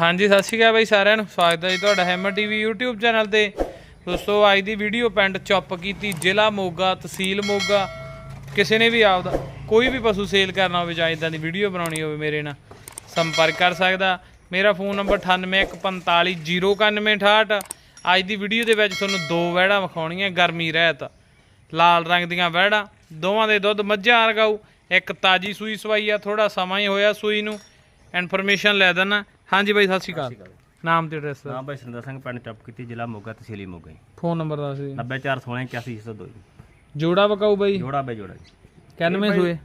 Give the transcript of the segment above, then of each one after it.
ਹਾਂਜੀ, ਸਤਿ ਸ਼੍ਰੀ ਅਕਾਲ ਬਾਈ ਸਾਰਿਆਂ ਨੂੰ। ਸਵਾਗਤ ਹੈ ਜੀ ਤੁਹਾਡਾ ਹੈਮਰ ਟੀਵੀ YouTube ਚੈਨਲ ਤੇ। ਦੋਸਤੋ, ਅੱਜ ਦੀ ਵੀਡੀਓ ਪਿੰਡ ਚੁੱਪ ਕੀਤੀ, ਜ਼ਿਲ੍ਹਾ ਮੋਗਾ, ਤਹਿਸੀਲ ਮੋਗਾ। ਕਿਸੇ ਨੇ ਵੀ ਆਪਦਾ ਕੋਈ ਵੀ ਪਸ਼ੂ ਸੇਲ ਕਰਨਾ ਹੋਵੇ ਜਾਂ ਇਦਾਂ ਦੀ ਵੀਡੀਓ ਬਣਾਉਣੀ ਹੋਵੇ ਮੇਰੇ ਨਾਲ, ਸੰਪਰਕ ਕਰ ਸਕਦਾ। ਮੇਰਾ ਫੋਨ ਨੰਬਰ 9815409168 ਅੱਜ ਦੀ ਵੀਡੀਓ ਦੇ ਵਿੱਚ ਤੁਹਾਨੂੰ ਦੋ ਵਹਿੜਾਂ ਵਿਖਾਉਣੀਆਂ, ਗਰਮੀ, ਰਹਿਤ। ਲਾਲ ਰੰਗ ਦੀਆਂ ਵਹਿੜਾਂ, ਦੋਵਾਂ ਦੇ ਦੁੱਧ ਮੱਝਾਂ ਵਰਗਾਉ ਇੱਕ ਤਾਜੀ ਸੂਈ ਸਵਾਈ ਆ ਥੋੜਾ ਸਮਾਂ ਹੀ ਹੋਇਆ ਸੂਈ ਨੂੰ। ਇਨਫੋਰਮੇਸ਼ਨ ਲੈ ਦੇਣਾ ਹਾਂਜੀ ਬਾਈ ਸਤਿ ਸ਼੍ਰੀ ਅਕਾਲ। ਨਾਮ ਤੇ ਐਡਰੈਸ ਨਾਮ ਭਾਈ ਸਿੰਦਰ ਸਿੰਘ ਪਿੰਡ ਚੱਪ ਕੀਤੀ ਜ਼ਿਲ੍ਹਾ ਮੋਗਾ ਤਹਿਸੀਲੀ ਮੋਗਾ ਜੀ। ਫੋਨ ਨੰਬਰ ਦੱਸ ਦਿਓ 94116 ਜੋੜਾ ਵਕਾਊ ਬਾਈ। ਜੋੜਾ ਬੇ ਜੋੜਾ ਜੀ। 91 ਸੂਏ?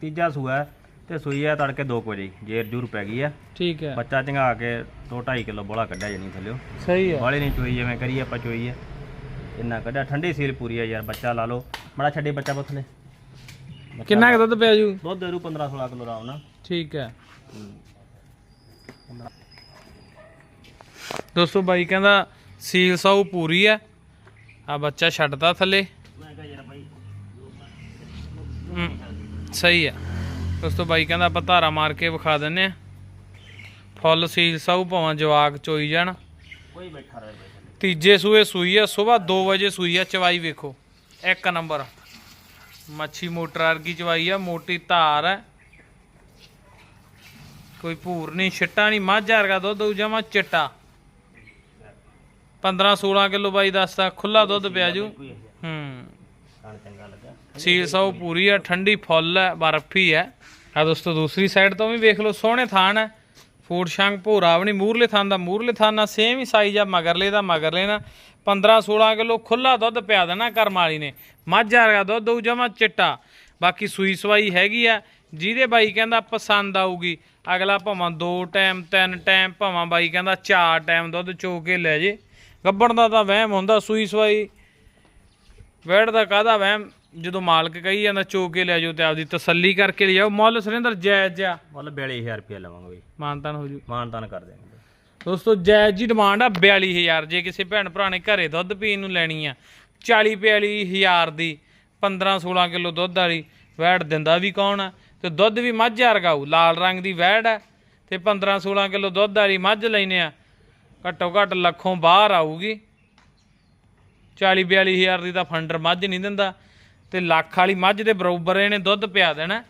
ਤੀਜਾ ਸੂਆ ਤੇ ਸੂਈ ਹੈ ਤੜਕੇ 2 ਵਜੇ ਜੇਰ ਜੂਰ ਪੈ ਗਈ ਆ ਠੀਕ ਹੈ। ਬੱਚਾ ਚੰਗਾ ਕੇ 2.5 ਕਿਲੋ ਬੋਲਾ ਕੱਢਿਆ ਜਣੀ ਥੱਲਿਓ। ਸਹੀ ਹੈ। ਵਾਲੇ ਨਹੀਂ ਚੋਈ ਜਿਵੇਂ ਕਰੀਏ ਆਪਾਂ ਚੋਈ ਹੈ। ਇੰਨਾ ਕੱਢਿਆ ਠੰਡੀ ਸੀਲ ਪੂਰੀ ਆ ਯਾਰ ਬੱਚਾ ਲਾ ਲਓ। ਬੜਾ ਛੱਡੀ ਬੱਚਾ ਬਥਲੇ ਕਿੰਨਾ ਕੁ ਦੁੱਧ ਪਿਆ ਜੂ? ਦੁੱਧ ਦੇ ਰੂ 15 16 ਕਿਲੋ ਆਰਾਮ ਨਾਲ ਠੀਕ ਹੈ। ਦੋਸਤੋ ਬਾਈ ਕਹਿੰਦਾ ਸੀਲ ਸਾਊ ਪੂਰੀ ਹੈ ਆ ਬੱਚਾ ਛੱਡਦਾ ਥੱਲੇ। ਸਹੀ ਹੈ ਦੋਸਤੋ ਬਾਈ ਕਹਿੰਦਾ ਆਪਾਂ ਧਾਰਾ ਮਾਰ ਕੇ ਵਿਖਾ ਦਿੰਨੇ ਆ। ਫੁੱਲ ਸੀਲ ਸਾਊ ਭਾਵਾਂ ਜਵਾਕ ਚੋਈ ਜਾਣ। ਕੋਈ ਬੈਠਾ ਰਹੇ ਤੀਜੇ ਸੂਏ ਸੂਈ ਆ ਸਵੇਰ 2 ਵਜੇ ਸੂਈ ਆ ਚਵਾਈ ਵੇਖੋ। ਇੱਕ ਨੰਬਰ। ਮੱਛੀ ਮੋਟਰ ਵਰਗੀ ਚਵਾਈ ਆ, ਮੋਟੀ ਧਾਰ ਹੈ ਕੋਈ ਭੂਰ ਨਹੀਂ ਛਿੱਟਾ ਨਹੀਂ ਮੱਝ ਵਰਗਾ ਦੁੱਧ ਦਊ ਜਮਾ ਚਿੱਟਾ। 15 16 ਕਿਲੋ ਬਾਈ ਦੱਸਦਾ ਖੁੱਲਾ ਦੁੱਧ ਪਿਆ ਜੂ। ਹੂੰ। ਸੀਲ ਸੌ ਪੂਰੀ ਆ ਠੰਡੀ ਫੁੱਲ ਹੈ ਬਰਫੀ ਹੈ ਆ ਦੋਸਤੋ ਦੂਸਰੀ ਸਾਈਡ ਤੋਂ ਵੀ ਵੇਖ ਲਓ ਸੋਹਣੇ ਥਾਨ ਹੈ ਫੂਡ ਸ਼ੰਗ ਭੋਰਾ ਵੀ ਨਹੀਂ ਮੂਰਲੇ ਥਾਨ ਦਾ ਮੂਰਲੇ ਥਾਨ ਨਾਲ ਸੇਮ ਹੀ ਸਾਈਜ਼ ਆ ਮਗਰਲੇ ਦਾ ਮਗਰਲੇ ਨਾ 15 16 ਕਿਲੋ ਖੁੱਲਾ ਦੁੱਧ ਪਿਆ ਦੇਣਾ ਕਰਮ ਵਾਲੀ ਨੇ। ਮੱਝ ਵਰਗਾ ਦੁੱਧ ਦਊ ਜਮਾ ਚਿੱਟਾ। ਬਾਕੀ ਸੂਈ ਸਵਾਈ ਹੈਗੀ ਆ ਜਿਹਦੇ ਬਾਈ ਕਹਿੰਦਾ ਪਸੰਦ ਆਊਗੀ ਅਗਲਾ ਭਾਵਾਂ ਦੋ ਟਾਈਮ ਤਿੰਨ ਟਾਈਮ ਭਾਵਾਂ ਬਾਈ ਕਹਿੰਦਾ ਚਾਰ ਟਾਈਮ ਦੁੱਧ ਚੋ ਕੇ ਲੈ ਜੇ। ਗੱਬਣ ਦਾ ਤਾਂ ਵਹਿਮ ਹੁੰਦਾ ਸੂਈ ਸਵਾਈ। ਵੈੜ ਦਾ ਕਾਹਦਾ ਵਹਿਮ? ਜਦੋਂ ਮਾਲਕ ਕਹੀ ਜਾਂਦਾ ਚੋ ਕੇ ਲੈ ਜਾਓ ਤੇ ਆਪਦੀ ਤਸੱਲੀ ਕਰਕੇ ਲਿਆਓ। ਮੁੱਲ ਸੁਰਿੰਦਰ ਜਾਇਜ਼ ਜਿਹਾ। ਮੁੱਲ 42000 ਰੁਪਏ ਲਵਾਂਗੇ ਬਈ। ਮਾਨਤਾਨ ਹੋ ਜੂ। ਮਾਨ ਤਾਨ ਕਰ ਦਿਆਂਗੇ। ਦੋਸਤੋ ਜਾਇਜ਼ ਜੀ ਡਿਮਾਂਡ ਆ 42000 ਜੇ ਕਿਸੇ ਭੈਣ ਭਰਾ ਨੇ ਘਰੇ ਦੁੱਧ ਪੀਣ ਨੂੰ ਲੈਣੀ ਆ 40 42000 ਦੀ 15 16 ਕਿਲੋ ਦੁੱਧ ਵਾਲੀ ਵੈੜ ਦਿੰਦਾ ਵੀ ਕੌਣ ਆ? ਤੇ ਦੁੱਧ ਵੀ ਮੱਝ ਵਰਗਾਊ ਲਾਲ ਰੰਗ ਦੀ ਵੈੜ ਆ ਤੇ 15 16 ਕਿਲੋ ਦੁੱਧ ਵਾਲੀ ਮੱਝ ਲੈਨੇ ਆ। ਘੱਟੋ ਘੱਟ ਲੱਖੋਂ ਬਾਹਰ ਆਊਗੀ। 40 42000 ਦੀ ਤਾਂ ਫੰਡਰ ਮੱਝ ਨਹੀਂ ਦਿੰਦਾ ਤੇ ਲੱਖ ਵਾਲੀ ਮੱਝ ਦੇ ਬਰੋਬਰ ਇਹਨੇ ਦੁੱਧ ਪਿਆ ਦੇਣਾ।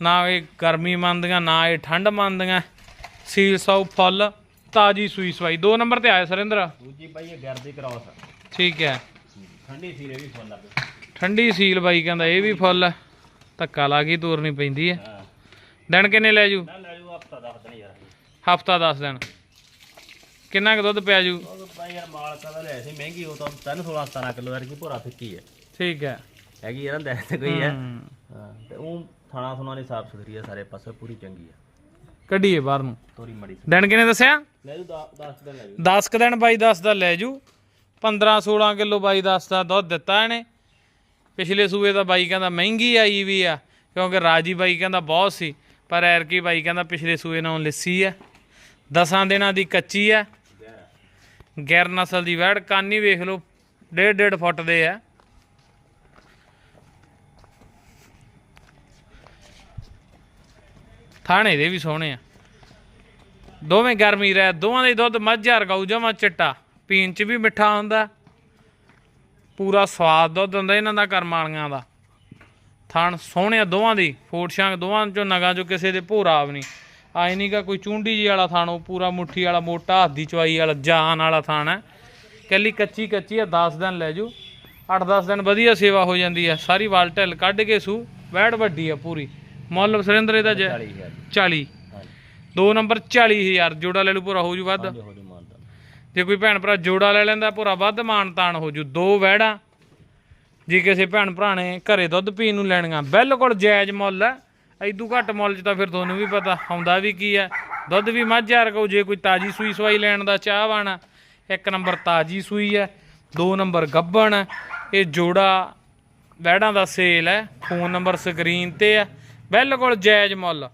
ਨਾ ਇਹ ਗਰਮੀ ਮੰਨਦੀਆਂ ਨਾ ਇਹ ਠੰਡ ਮੰਨਦੀਆਂ। ਸੀਲ ਸੌ ਫੁੱਲ ਤਾਜੀ ਸੂਈ ਸਵਾਈ। ਦੋ ਨੰਬਰ ਤੇ ਆਇਆ ਸਰਿੰਦਰ। ਦੂਜੀ ਭਾਈ ਇਹ ਗਰਦੀ ਕਰਾਉਸ ਠੀਕ ਹੈ। ਠੰਡੀ ਸੀ ਇਹ ਵੀ ਫੁੱਲ ਠੰਡੀ ਸੀਲ ਬਾਈ ਕਹਿੰਦਾ ਇਹ ਵੀ ਫੁੱਲ ਹੈ ਧੱਕਾ ਲਾ ਕੇ ਤੋਰਨੀ ਪੈਂਦੀ ਹੈ ਹਾਂ ਦਿਨ ਕਿੰਨੇ ਲੈ ਜੂ? ਨਾ ਲੈ ਜੂ ਹਫਤਾ ਦੱਸ ਦਿਨ ਯਾਰ। ਹਫਤਾ 10 ਦਿਨ। ਕਿੰਨਾ ਕੁ ਦੁੱਧ ਪਿਆ ਜੂ? ਉਹ ਭਾਈ ਯਾਰ ਮਾਲ ਕਦਾ ਲੈ ਸੀ ਮਹਿੰਗੀ ਉਹ ਤਾਂ 3 16 17 ਕਿਲੋ ਯਾਰ ਕੀ ਭੋਰਾ ਫਿੱਕੀ ਹੈ। ਠੀਕ ਹੈ। ਹੈਗੀ ਯਾਰ ਦੇ ਤੇ ਕੋਈ ਹੈ। ਤੇ ਉਹ ਥਾਣਾ ਥੁਣਾ ਦੀ ਸਾਫ਼ ਸੁਥਰੀ ਹੈ ਸਾਰੇ ਪਾਸੇ ਪੂਰੀ ਚੰਗੀ ਹੈ। ਕੱਢੀਏ ਬਾਹਰ ਨੂੰ। ਤੋਰੀ ਮੜੀ ਦਿਨ ਕਿੰਨੇ ਦੱਸਿਆ? ਲੈ ਜੂ 10 ਦਿਨ ਲੈ ਜੂ। 10 ਕ ਦਿਨ ਬਾਈ 10 ਦਾ ਲੈ ਜੂ। 15 16 ਕਿਲੋ ਬਾਈ 10 ਦਾ ਦੁੱਧ ਦਿੱਤਾ ਇਹਨੇ। ਪਿਛਲੇ ਸੂਏ ਦਾ ਬਾਈ ਕਹਿੰਦਾ ਮਹਿੰਗੀ ਆਈ ਵੀ ਆ, ਕਿਉਂਕਿ ਰਾਜੀ ਬਾਈ ਕਹਿੰਦਾ ਬਹੁਤ ਸੀ, ਪਰ ਐਰਕੀ ਬਾਈ ਕਹਿੰਦਾ ਪਿਛਲੇ ਸੂਏ ਨਾਲੋਂ ਲਿੱਸੀ ਆ। ਦਸਾਂ ਦਿਨਾਂ ਦੀ ਕੱਚੀ ਆ। ਗੈਰ ਨਸਲ ਦੀ ਵੈੜ, ਕਾਨੀ ਵੇਖ ਲਓ, ਡੇਢ ਡੇਢ ਫੁੱਟ ਦੇ ਆ। ਥਾਣੇ ਦੇ ਵੀ ਸੋਹਣੇ ਆ। ਦੋਵੇਂ ਗਰਮੀ ਰਹਿ, ਦੋਵਾਂ ਦੇ ਦੁੱਧ ਮੱਝ ਵਰਗਾਉ ਜਮਾ ਚਿੱਟਾ, ਪੀਣ ਚ ਵੀ ਮਿੱਠਾ ਹੁੰਦਾ। ਪੂਰਾ ਸਵਾਦ ਦੁੱਧ ਹੁੰਦਾ ਇਹਨਾਂ ਦਾ ਕਰਮ ਵਾਲੀਆਂ ਦਾ। ਥਣ ਸੋਹਣਿਆ ਦੋਵਾਂ ਦੀ ਫੋਟ ਸ਼ਾਂਗ ਦੋਵਾਂ ਚੋਂ ਨਗਾਂ ਚੋਂ ਕਿਸੇ ਦੇ ਭੋਰਾ ਆਵ ਨਹੀਂ। ਆਈ ਨਹੀਂ ਗਾ ਕੋਈ ਚੁੰਡੀ ਜੀ ਵਾਲਾ ਥਾਣ ਉਹ ਪੂਰਾ ਮੁੱਠੀ ਵਾਲਾ ਮੋਟਾ ਹੱਥ ਦੀ ਚਵਾਈ ਵਾਲਾ ਜਾਨ ਵਾਲਾ ਥਾਣ ਹੈ। ਕੱਲੀ ਕੱਚੀ ਕੱਚੀ ਆ 10 ਦਿਨ ਲੈ ਜੂ। 8-10 ਦਿਨ ਵਧੀਆ ਸੇਵਾ ਹੋ ਜਾਂਦੀ ਆ ਸਾਰੀ ਵਾਲ ਢਿੱਲ ਕੱਢ ਕੇ ਸੂ ਵੈੜ ਵੱਡੀ ਆ ਪੂਰੀ। ਮੁੱਲ ਸੁਰਿੰਦਰ ਇਹਦਾ ਜੈ- 40000 40 ਹਾਂਜੀ ਦੋ ਨੰਬਰ 40000 ਜੋੜਾ ਲੈ ਲੂ ਪੂਰਾ ਹੋ ਜੂ ਵੱਧ। ਹੋ ਜੇ ਕੋਈ ਭੈਣ ਭਰਾ ਜੋੜਾ ਲੈ ਲੈਂਦਾ ਪੂਰਾ ਵੱਧ ਮਾਨ ਤਾਨ ਹੋ ਜੂ, ਦੋ ਵਹਿੜਾਂ। ਜੇ ਕਿਸੇ ਭੈਣ ਭਰਾ ਨੇ ਘਰੇ ਦੁੱਧ ਪੀਣ ਨੂੰ ਲੈਣੀਆਂ, ਬਿਲਕੁਲ ਜਾਇਜ਼ ਮੁੱਲ ਹੈ। ਐਦੂ ਘੱਟ ਮੁੱਲ 'ਚ ਤਾਂ ਫਿਰ ਤੁਹਾਨੂੰ ਵੀ ਪਤਾ, ਆਉਂਦਾ ਵੀ ਕੀ ਹੈ। ਦੁੱਧ ਵੀ ਮੱਝ ਵਰਗਾ ਜੇ ਕੋਈ ਤਾਜੀ ਸੂਈ ਸਵਾਈ ਲੈਣ ਦਾ ਚਾਹਵਾਨ ਇੱਕ ਨੰਬਰ ਤਾਜੀ ਸੂਈ ਹੈ, ਦੋ ਨੰਬਰ ਗੱਬਣ ਹੈ, ਇਹ ਜੋੜਾ ਵਹਿੜਾਂ ਦਾ ਸੇਲ ਹੈ, ਫੋਨ ਨੰਬਰ ਸਕਰੀਨ ਤੇ ਹੈ, ਬਿਲਕੁਲ ਜਾਇਜ਼ ਮੁੱਲ।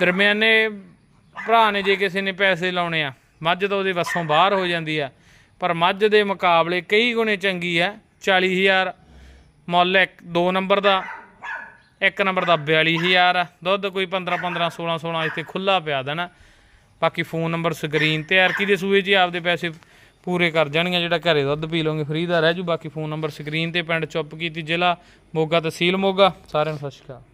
ਦਰਮਿਆਨੇ ਭਰਾ ਨੇ ਜੇ ਕਿਸੇ ਨੇ ਪੈਸੇ ਲਾਉਣੇ ਆ, ਮੱਝ ਤਾਂ ਉਹਦੇ ਵੱਸੋਂ ਬਾਹਰ ਹੋ ਜਾਂਦੀ ਆ। ਪਰ ਮੱਝ ਦੇ ਮੁਕਾਬਲੇ ਕਈ ਗੁਣੇ ਚੰਗੀ ਆ 40000 ਮੁੱਲ ਇੱਕ, ਦੋ ਨੰਬਰ ਦਾ, ਇੱਕ ਨੰਬਰ ਦਾ 42000 ਆ। ਦੁੱਧ ਕੋਈ 15 15 16 16 ਇੱਥੇ ਖੁੱਲਾ ਪਿਆ ਦੇਣਾ। ਬਾਕੀ ਫੋਨ ਨੰਬਰ ਸਕਰੀਨ ਤੇ ਐਰਕੀ ਦੇ ਸੂਏ 'ਚ ਹੀ ਆਪਦੇ ਪੈਸੇ ਪੂਰੇ ਕਰ ਜਾਣਗੇ, ਜਿਹੜਾ ਘਰੇ ਦੁੱਧ ਪੀ ਲਓਗੇ ਫ੍ਰੀ ਦਾ ਰਹਿ ਜੂ। ਬਾਕੀ ਫੋਨ ਨੰਬਰ ਸਕਰੀਨ ਤੇ ਪਿੰਡ ਚੁੱਪ ਕੀਤੀ ਜ਼ਿਲ੍ਹਾ ਮੋਗਾ ਤਹਿਸੀਲ ਮੋਗਾ। ਸਾਰਿਆਂ ਨੂੰ ਸਤਿ ਸ਼੍ਰੀ ਅਕਾਲ।